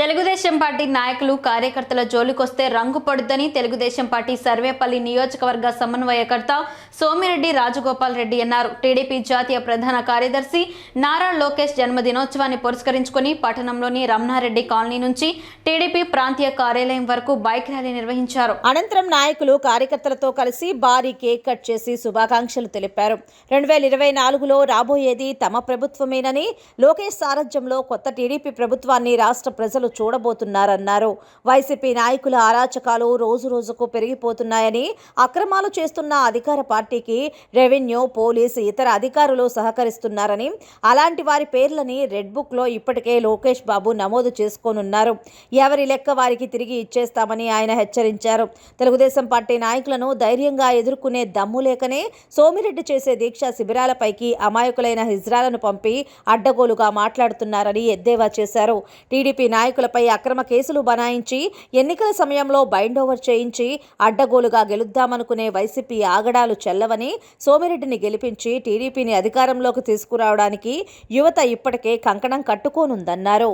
Telugu Desam party నాయకులు కార్యకర్తల జోలికొస్తే రంగు పడుద్దని తెలుగుదేశం పార్టీ సర్వేపల్లి నియోజకవర్గ సమన్వయకర్త సోమిరెడ్డి రాజగోపాల్ రెడ్డి అన్నారు. టీడీపీ జాతీయ ప్రధాన కార్యదర్శి నారా లోకేష్ జన్మదినోత్సవాన్ని పురస్కరించుకొని పట్టణంలోని రమణారెడ్డి కాలనీ నుంచి టీడీపీ ప్రాంతీయ కార్యాలయం వరకు బైక్ ర్యాలీ నిర్వహించారు. అనంతరం నాయకులు కార్యకర్తలతో కలిసి భారీ కేక్ కట్ చేసి శుభాకాంక్షలు తెలిపారు. రెండు వేల ఇరవై నాలుగులో రాబోయేది తమ ప్రభుత్వమేనని లోకేష్ సారథ్యంలో కొత్త టీడీపీ ప్రభుత్వాన్ని రాష్ట్ర ప్రజలు చూడబోతున్నారన్నారు. వైసీపీ నాయకుల అరాచకాలు రోజు రోజుకు పెరిగిపోతున్నాయని అక్రమాలు చేస్తున్న అధికార పార్టీకి రెవెన్యూ పోలీస్ ఇతర అధికారులు సహకరిస్తున్నారని అలాంటి వారి పేర్లని రెడ్ బుక్లో ఇప్పటికే లోకేష్ బాబు నమోదు చేసుకోనున్నారు. ఎవరి లెక్క వారికి తిరిగి ఇచ్చేస్తామని ఆయన హెచ్చరించారు. తెలుగుదేశం పార్టీ నాయకులను ధైర్యంగా ఎదుర్కొనే దమ్ము లేకనే సోమిరెడ్డి చేసే దీక్ష శిబిరాలపైకి అమాయకులైన హిజ్రాలను పంపి అడ్డగోలుగా మాట్లాడుతున్నారని ఎద్దేవా చేశారు. టీడీపీ నాయకులపై అక్రమ కేసులు బనాయించి ఎన్నికల సమయంలో బైండ్ ఓవర్ చేయించి అడ్డగోలుగా గెలుద్దామనుకునే వైసీపీ ఆగడాలు చెల్లవని సోమిరెడ్డిని గెలిపించి టీడీపీని అధికారంలోకి తీసుకురావడానికి యువత ఇప్పటికే కంకణం కట్టుకోనుందన్నారు.